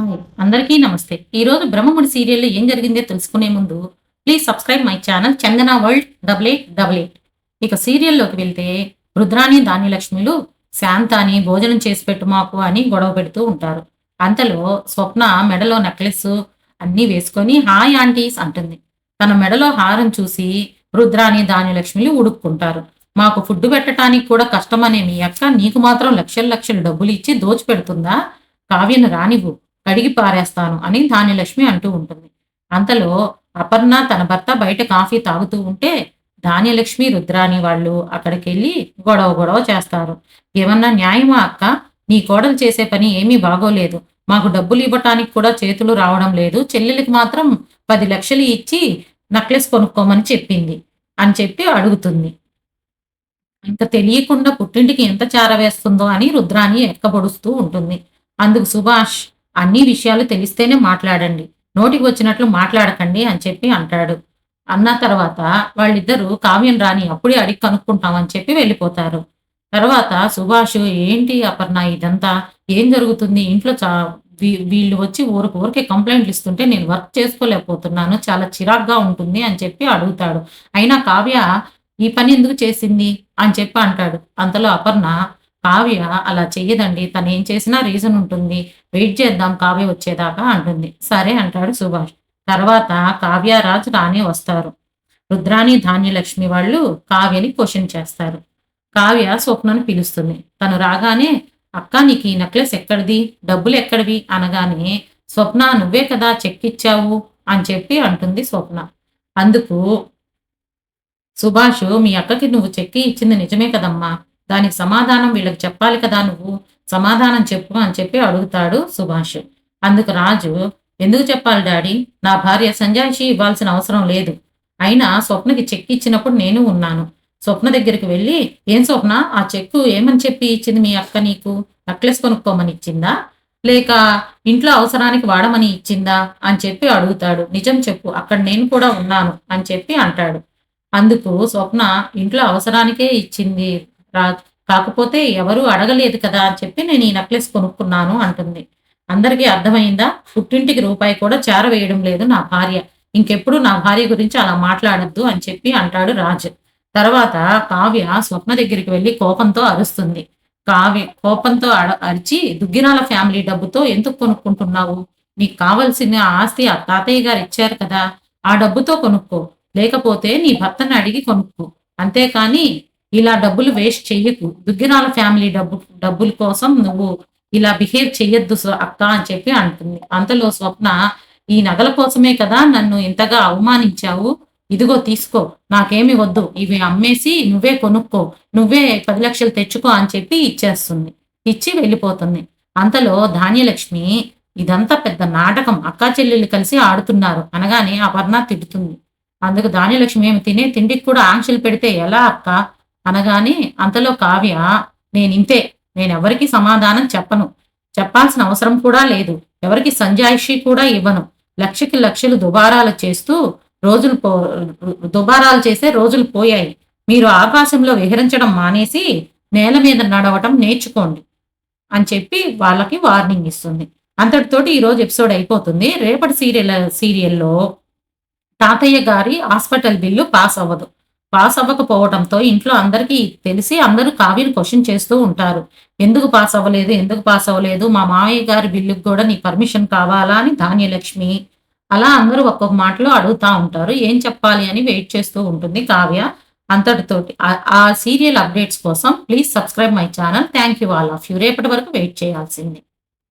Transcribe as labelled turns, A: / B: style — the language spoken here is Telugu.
A: హాయ్ అందరికీ నమస్తే. ఈరోజు బ్రహ్మముడి సీరియల్లో ఏం జరిగిందో తెలుసుకునే ముందు please subscribe my channel Chandana world double eight double eight ఇక సీరియల్లోకి వెళ్తే రుద్రాని ధాన్యలక్ష్మిలు శాంతాని భోజనం చేసి పెట్టు మాకు అని గొడవ పెడుతూ ఉంటారు. అంతలో స్వప్న మెడలో నెక్లెస్ అన్నీ వేసుకొని హాయ్ ఆంటీస్ అంటుంది. తన మెడలో హారం చూసి రుద్రాని ధాన్యలక్ష్మిలు ఉడుక్కుంటారు. మాకు ఫుడ్ పెట్టడానికి కూడా కష్టమనే మీ అక్క నీకు మాత్రం లక్షల లక్షలు డబ్బులు ఇచ్చి దోచిపెడుతుందా? కావ్యను రానివ్వు. కడిగి పారేస్తాను అని ధాన్యలక్ష్మి అంటూ ఉంటుంది. అంతలో అపర్ణ తన భర్త బయట కాఫీ తాగుతూ ఉంటే ధాన్యలక్ష్మి రుద్రాని వాళ్ళు అక్కడికి వెళ్ళి గొడవ గొడవ చేస్తారు. ఏమన్నా న్యాయమా అక్క? నీ కోడలు చేసే పని ఏమీ బాగోలేదు. మాకు డబ్బులు ఇవ్వటానికి కూడా చేతులు రావడం లేదు. చెల్లెలకి మాత్రం పది లక్షలు ఇచ్చి నక్లెస్ కొనుక్కోమని చెప్పింది అని చెప్పి అడుగుతుంది. ఇంకా తెలియకుండా పుట్టింటికి ఎంత చార వేస్తుందో అని రుద్రాని ఎక్కబొడుస్తూ ఉంటుంది. అందుకు సుభాష్ అన్ని విషయాలు తెలిస్తేనే మాట్లాడండి. నోటికి వచ్చినట్లు మాట్లాడకండి అని చెప్పి అంటాడు. అన్న తర్వాత వాళ్ళిద్దరూ కావ్యం రాని అప్పుడే అడిగి కనుక్కుంటామని చెప్పి వెళ్ళిపోతారు. తర్వాత సుభాష్ ఏంటి అపర్ణ ఇదంతా? ఏం జరుగుతుంది? ఇంట్లో చా వీ- వీళ్ళు వచ్చి ఊరికి ఊరికే కంప్లైంట్లు ఇస్తుంటే నేను వర్క్ చేసుకోలేకపోతున్నాను చాలా చిరాగ్గా ఉంటుంది అని చెప్పి అడుగుతాడు. అయినా కావ్య ఈ పని ఎందుకు చేసింది? అని చెప్పి అంటాడు. అంతలో అపర్ణ కావ్య అలా చెయ్యదండి. తను ఏం చేసినా రీజన్ ఉంటుంది. వెయిట్ చేద్దాం కావ్య వచ్చేదాకా అంటుంది. సరే అంటాడు సుభాష్. తర్వాత కావ్యరాజ్ రాణి వస్తారు. రుద్రాణి ధాన్యలక్ష్మి వాళ్ళు కావ్యని క్వశ్చన్ చేస్తారు. కావ్య స్వప్నను పిలుస్తుంది. తను రాగానే అక్క నీకు ఈ నెక్లెస్ ఎక్కడిది? డబ్బులు ఎక్కడివి? అనగానే స్వప్న నువ్వే కదా చెక్ ఇచ్చావు? అని చెప్పి అంటుంది స్వప్న. అందుకు సుభాష్ మీ అక్కకి నువ్వు చెక్కి ఇచ్చింది నిజమే కదమ్మా. దానికి సమాధానం వీళ్ళకి చెప్పాలి కదా నువ్వు? సమాధానం చెప్పు అని చెప్పి అడుగుతాడు సుభాష్. అందుకు రాజు ఎందుకు చెప్పాలి డాడీ? నా భార్య సంజాయిషి ఇవ్వాల్సిన అవసరం లేదు. అయినా స్వప్నకి చెక్ ఇచ్చినప్పుడు నేను ఉన్నాను. స్వప్న దగ్గరికి వెళ్ళి ఏం స్వప్న? ఆ చెక్కు ఏమని చెప్పి ఇచ్చింది మీ అక్క నీకు? నెక్లెస్ కొనుక్కోమని ఇచ్చిందా? లేక ఇంట్లో అవసరానికి వాడమని ఇచ్చిందా? అని చెప్పి అడుగుతాడు. నిజం చెప్పు అక్కడ నేను కూడా ఉన్నాను అని చెప్పి అంటాడు. అందుకు స్వప్న ఇంట్లో అవసరానికే ఇచ్చింది రా కాకపోతే ఎవరూ అడగలేదు కదా అని చెప్పి నేను ఈ నెక్లెస్ కొనుక్కున్నాను అంటుంది. అందరికీ అర్థమైందా? పుట్టింటికి రూపాయి కూడా చేరవేయడం లేదు నా భార్య. ఇంకెప్పుడు నా భార్య గురించి అలా మాట్లాడద్దు అని చెప్పి అంటాడు రాజ్. తర్వాత కావ్య స్వప్న దగ్గరికి వెళ్ళి కోపంతో అరుస్తుంది. కావ్య కోపంతో అడ అరిచి దుగ్గిరాల ఫ్యామిలీ డబ్బుతో ఎందుకు కొనుక్కుంటున్నావు? నీకు కావలసిన ఆస్తి ఆ తాతయ్య గారు ఇచ్చారు కదా. ఆ డబ్బుతో కొనుక్కో. లేకపోతే నీ భర్తను అడిగి కొనుక్కో. అంతేకాని ఇలా డబ్బులు వేస్ట్ చెయ్యకు దుగ్గిరాల ఫ్యామిలీ డబ్బు డబ్బుల కోసం నువ్వు ఇలా బిహేవ్ చెయ్యొద్దు అక్క అని చెప్పి అంటుంది. అంతలో స్వప్న ఈ నగల కోసమే కదా నన్ను ఇంతగా అవమానించావు? ఇదిగో తీసుకో. నాకేమి వద్దు. ఇవి అమ్మేసి నువ్వే కొనుక్కో. నువ్వే పది లక్షలు తెచ్చుకో అని చెప్పి ఇచ్చేస్తుంది. ఇచ్చి వెళ్ళిపోతుంది. అంతలో ధాన్యలక్ష్మి ఇదంతా పెద్ద నాటకం. అక్కా చెల్లెళ్ళు కలిసి ఆడుతున్నారు. అనగానే అపర్ణ తిడుతుంది. అందుకు ధాన్యలక్ష్మి ఏమి తినే తిండికి కూడా ఆంక్షలు పెడితే ఎలా అక్క? అనగానే అంతలో కావ్య నేను ఇంతే నేను సమాధానం చెప్పను. చెప్పాల్సిన అవసరం కూడా లేదు. ఎవరికి సంజాయిషి కూడా ఇవ్వను. లక్షకి లక్షలు దుబారాలు చేస్తూ రోజులు పో దుబారాలు చేసే రోజులు పోయాయి. మీరు ఆకాశంలో విహరించడం మానేసి నేల మీద నడవటం నేర్చుకోండి అని చెప్పి వాళ్ళకి వార్నింగ్ ఇస్తుంది. అంతటితోటి ఈ రోజు ఎపిసోడ్ అయిపోతుంది. రేపటి సీరియల్ సీరియల్లో తాతయ్య గారి హాస్పిటల్ బిల్లు పాస్ అవ్వదు. పాస్ అవ్వకపోవడంతో ఇంట్లో అందరికీ తెలిసి అందరూ కావ్యను క్వశ్చన్ చేస్తూ ఉంటారు. ఎందుకు పాస్ అవ్వలేదు? ఎందుకు పాస్ అవ్వలేదు? మా మామయ్య గారి బిల్లుకి కూడా నీ పర్మిషన్ కావాలా? అని ధాన్యలక్ష్మి అలా అందరూ ఒక్కొక్క మాటలో అడుగుతూ ఉంటారు. ఏం చెప్పాలి? అని వెయిట్ చేస్తూ ఉంటుంది కావ్య అంతటితోటి. ఆ- ఆ సీరియల్ అప్డేట్స్ కోసం please subscribe my channel. Thank you all of you. రేపటి వరకు వెయిట్ చేయాల్సింది.